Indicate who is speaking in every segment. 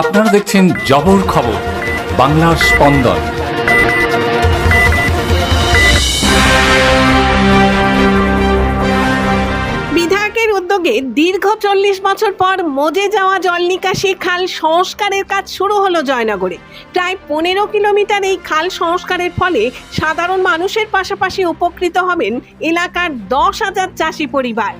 Speaker 1: আপনারা দেখছেন জবর খবর, বাংলার স্পন্দন।
Speaker 2: বিধায়কের উদ্যোগে দীর্ঘ চল্লিশ বছর পর মজে যাওয়া জল নিকাশি খাল সংস্কারের কাজ শুরু হলো জয়নগরে। প্রায় পনেরো কিলোমিটার এই খাল সংস্কারের ফলে সাধারণ মানুষের পাশাপাশি উপকৃত হবেন এলাকার দশ হাজার চাষি পরিবার।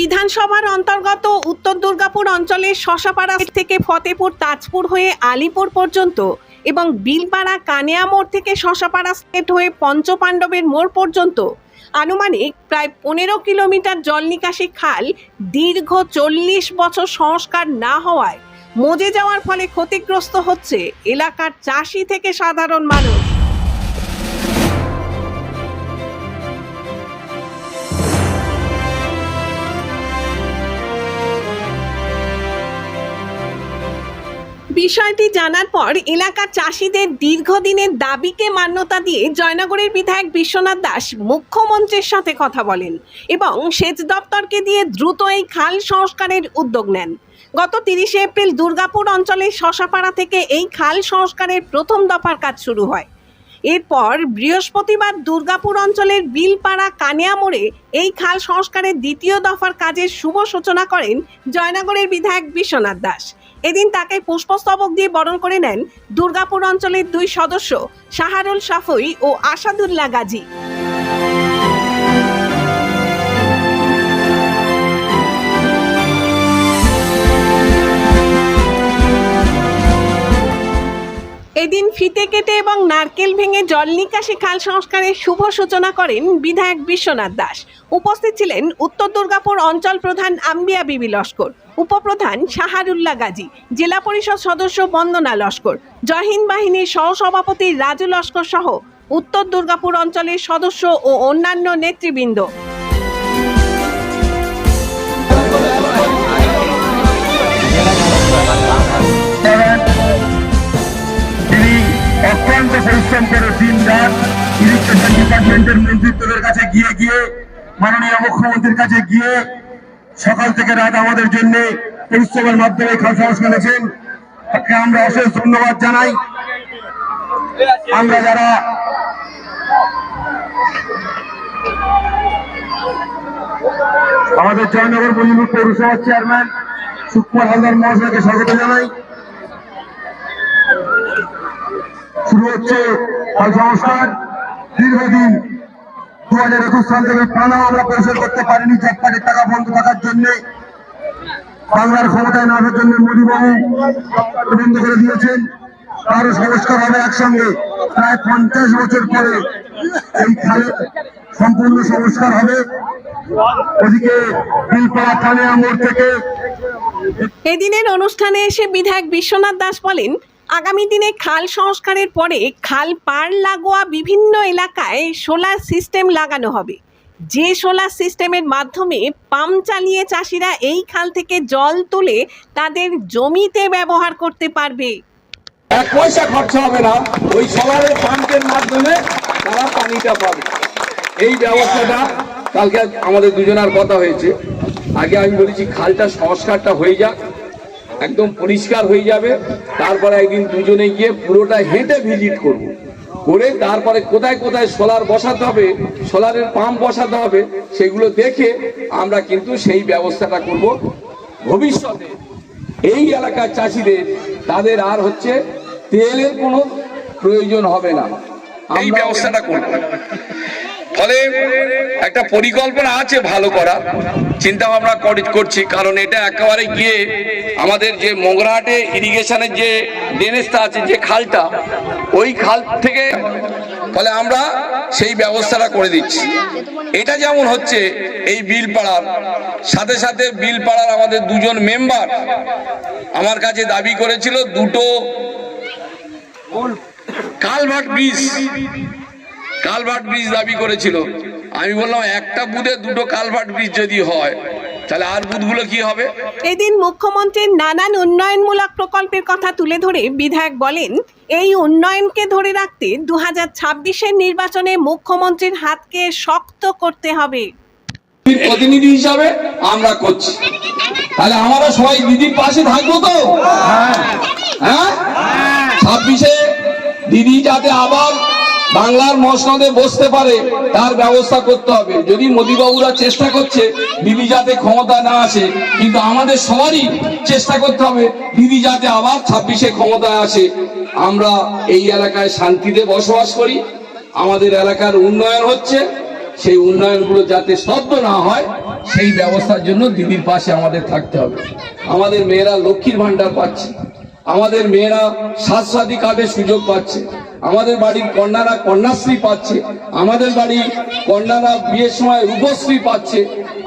Speaker 2: বিধানসভার অন্তর্গত উত্তর দুর্গাপুর অঞ্চলের শশাপাড়া থেকে ফতেপুর, তাজপুর হয়ে আলিপুর পর্যন্ত এবং বিলপাড়া কানিয়া মোড় থেকে শশাপাড়া স্টেট হয়ে পঞ্চপাণ্ডবের মোড় পর্যন্ত আনুমানিক প্রায় পনেরো কিলোমিটার জল নিকাশি খাল দীর্ঘ চল্লিশ বছর সংস্কার না হওয়ায় মজে যাওয়ার ফলে ক্ষতিগ্রস্ত হচ্ছে এলাকার চাষি থেকে সাধারণ মানুষ। বিষয়টি জানার পর এলাকার চাষিদের দীর্ঘদিনের দাবিকে মান্যতা দিয়ে জয়নগরের বিধায়ক বিশ্বনাথ দাস মুখ্যমন্ত্রীর সাথে কথা বলেন এবং সেচ দপ্তরকে দিয়ে দ্রুত এই খাল সংস্কারের উদ্যোগ নেন। গত তিরিশে এপ্রিল দুর্গাপুর অঞ্চলের শশাপাড়া থেকে এই খাল সংস্কারের প্রথম দফার কাজ শুরু হয়। এরপর বৃহস্পতিবার দুর্গাপুর অঞ্চলের বিলপাড়া কানিয়া মোড়ে এই খাল সংস্কারের দ্বিতীয় দফার কাজের শুভ সূচনা করেন জয়নগরের বিধায়ক বিশ্বনাথ দাস। এদিন তাকে পুষ্পস্তবক দিয়ে বরণ করে নেন দুর্গাপুর অঞ্চলের দুই সদস্য, শাহারুল সাফই ও আসাদুল্লাহ গাজী। এদিন ফিতে কেটে এবং নারকেল ভেঙে জল নিকাশি খাল সংস্কারের শুভ সূচনা করেন বিধায়ক বিশ্বনাথ দাস। উপস্থিত ছিলেন উত্তর দুর্গাপুর অঞ্চল প্রধান আম্বিয়া বিবি লস্কর, উপপ্রধান শাহারুল্লাহ গাজী, জেলা পরিষদ সদস্য বন্দনা লস্কর জহিন বাহিনীর সহসভাপতি রাজু লস্কর সহ উত্তর দুর্গাপুর অঞ্চলের সদস্য ও অন্যান্য নেতৃবৃন্দ।
Speaker 3: গিয়ে গিয়ে মাননীয় মুখ্যমন্ত্রীর কাছে গিয়ে সকাল থেকে রাত আমাদের জন্য পরিশ্রমের মাধ্যমে সংস্কার করেছেন তাকে আমরা অশেষ ধন্যবাদ জানাই। আমরা যারা আমাদের জয়নগর মজিবুর পৌরসভার চেয়ারম্যান সুকুমার হালদার মহাশয়কে স্বাগত জানাই। শুরু হচ্ছে দীর্ঘদিন দু হাজার থেকে টানা আমরা পরিশোধ করতে পারিনি চারটাকে টাকা বন্ধ থাকার জন্য। বাংলার ক্ষমতায় না আসার জন্য মোদীবাবু বন্ধ করে দিয়েছেন। তারও সংস্কার হবে একসঙ্গে। প্রায় পঞ্চাশ বছর পরে এই খালে সম্পূর্ণ সংস্কার হবে। ওদিকে
Speaker 2: এদিনের অনুষ্ঠানে এসে বিধায়ক বিশ্বনাথ দাস বলেন আগামী দিনে খাল সংস্কারের পরে খাল পার লাগোয়া বিভিন্ন এলাকায় সোলার সিস্টেম লাগানো হবে। যে সোলার সিস্টেমের মাধ্যমে পাম্প চালিয়ে চাষিরা এই খাল থেকে জল তুলে তাদের জমিতে ব্যবহার করতে পারবে।
Speaker 4: এক পয়সা খরচা হবে না, ওই সোলারের পাম্পের মাধ্যমে তারা পানিটা পাবে। এই ব্যবস্থাটা কালকে আমাদের দুজনার কথা হয়েছে। আগে আমি বলেছি, খালটা সংস্কারটা হয়ে যাক। একদম পরিষ্কার হয়ে যাবে। তারপরে একদিন দুজনে গিয়ে পুরোটা হেঁটে ভিজিট করব। করে তারপরে কোথায় কোথায় সোলার বসাতে হবে সোলারের পাম্প বসাতে হবে সেগুলো দেখে আমরা কিন্তু সেই ব্যবস্থাটা করব। ভবিষ্যতে এই এলাকার চাষিদের তাদের আর হচ্ছে তেলের কোনো প্রয়োজন হবে না। এই ব্যবস্থাটা করব। ফলে একটা পরিকল্পনা আছে ভালো করা চিন্তা ভাবনা করি- করছি, কারণ এটা একেবারে গিয়ে আমাদের যে মোগরাহাটে ইরিগেশনের যে ড্রেনেজটা আছে, যে খালটা, ওই খাল থেকে ফলে আমরা সেই ব্যবস্থাটা করে দিচ্ছি। এটা যেমন হচ্ছে এই বিল পাড়ার সাথে সাথে বিল পাড়ার আমাদের দুজন মেম্বার আমার কাছে দাবি করেছিল দুটো কালভার্ট ব্রিজ। কালভার্ট ব্রিজ দাবি করেছিল। আমি বললাম একটা বুথে দুটো কালভার্ট ব্রিজ যদি হয় তাহলে আর বুথগুলো কি হবে?
Speaker 2: এদিন মুখ্যমন্ত্রীর নানান উন্নয়নমূলক প্রকল্পের কথা তুলে ধরে বিধায়ক বলেন এই উন্নয়নকে ধরে রাখতে দু হাজার ছাব্বিশের নির্বাচনে মুখ্যমন্ত্রীর হাতকে শক্ত করতে হবে।
Speaker 4: প্রতিনিধি হিসাবে আমরা করছি। তাহলে আমরা সবাই দিদির পাশে থাকব তো? হ্যাঁ? ছাব্বিশে দিদি যাতে আবার বাংলার মসনদে বসতে পারে, তার ব্যবস্থা করতে হবে। যদি মোদীবাবুরা চেষ্টা করছে, দিদি যাতে ক্ষমতা না আসে, কিন্তু আমাদের সবারই চেষ্টা করতে হবে, দিদি যাতে আবার ছাব্বিশে ক্ষমতায় আসে। আমরা এই এলাকায় শান্তিতে বসবাস করি। আমাদের এলাকার উন্নয়ন হচ্ছে, সেই উন্নয়নগুলো যাতে স্তব্ধ না হয়, সেই ব্যবস্থার জন্য দিদির পাশে আমাদের থাকতে হবে। আমাদের মেয়েরা লক্ষ্মীর ভান্ডার পাচ্ছে। আমাদের মেয়েরা স্বাস্থ্যসাথী কার্ডের সুযোগ পাচ্ছে। আমাদের বাড়ির কন্যারা কন্যাশ্রী পাচ্ছে, আমাদের বাড়ি কন্যারা বিয়ের সময় রূপশ্রী পাচ্ছে,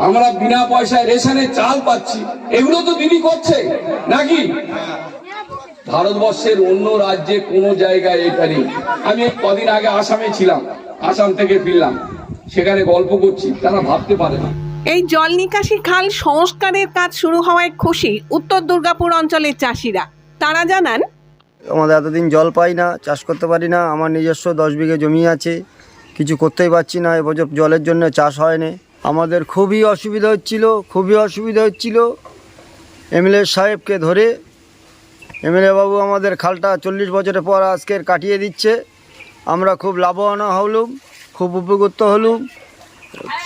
Speaker 4: আমরা বিনা পয়সায় রেশনে চাল পাচ্ছি, এগুলো তো দিদি করছে, নাকি? ভারতবর্ষের অন্য রাজ্যে কোনো জায়গায় এটা নেই। আমি কদিন আগে আসামে ছিলাম, আসাম থেকে ফিরলাম, সেখানে গল্প করছি, তারা ভাবতে পারে না।
Speaker 2: এই জল নিকাশি খাল সংস্কারের কাজ শুরু হওয়ায় খুশি উত্তর দুর্গাপুর অঞ্চলের চাষিরা। তারা জানান
Speaker 5: আমাদের এতদিন জল পাই না, চাষ করতে পারি না, আমার নিজস্ব দশ বিঘে জমি আছে, কিছু করতেই পারছি না এবছর জলের জন্য চাষ হয়নি। আমাদের খুবই অসুবিধা হচ্ছিল, খুবই অসুবিধা হচ্ছিল। এমএলএ সাহেবকে ধরে এমএলএ বাবু আমাদের খালটা চল্লিশ বছরের পর আজকের কাটিয়ে দিচ্ছে। আমরা খুব লাভবান হলুম, খুব উপকৃত হলুম।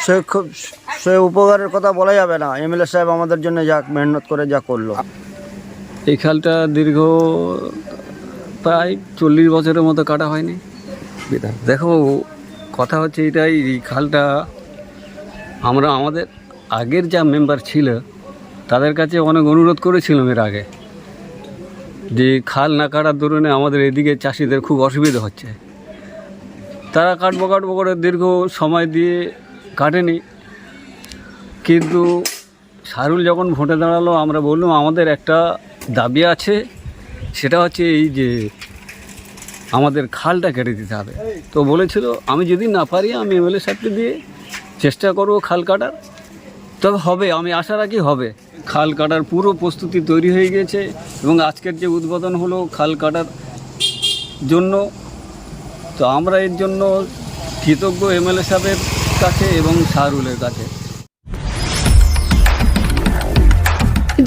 Speaker 5: সে খুব, সে উপকারের কথা বলা যাবে না। এমএলএ সাহেব আমাদের জন্য যা মেহনত করে যা করল।
Speaker 6: এই খালটা দীর্ঘ প্রায় চল্লিশ বছরের মতো কাটা হয়নি। দেখো কথা হচ্ছে এটাই, এই খালটা আমরা আমাদের আগের যা মেম্বার ছিল, তাদের কাছে অনেক অনুরোধ করেছিলাম এর আগে যে খাল না কাটার দরুনে আমাদের এদিকে চাষিদের খুব অসুবিধা হচ্ছে। তারা কাটবো কাটবো করে দীর্ঘ সময় দিয়ে কাটেনি। কিন্তু সারুল যখন ভোটে দাঁড়াল, আমরা বললাম, আমাদের একটা দাবি আছে সেটা হচ্ছে এই যে আমাদের খালটা কেটে দিতে হবে। তো বলেছিল, আমি যদি না পারি, আমি এমএলএ সাহেবকে দিয়ে চেষ্টা করব খাল কাটার। তবে হবে, আমি আশা রাখি হবে। খাল কাটার পুরো প্রস্তুতি তৈরি হয়ে গেছে এবং আজকের যে উদ্বোধন হলো খাল কাটার জন্য, তো আমরা এর জন্য কৃতজ্ঞ এমএলএ সাহেবের কাছে এবং শাহরুলের কাছে।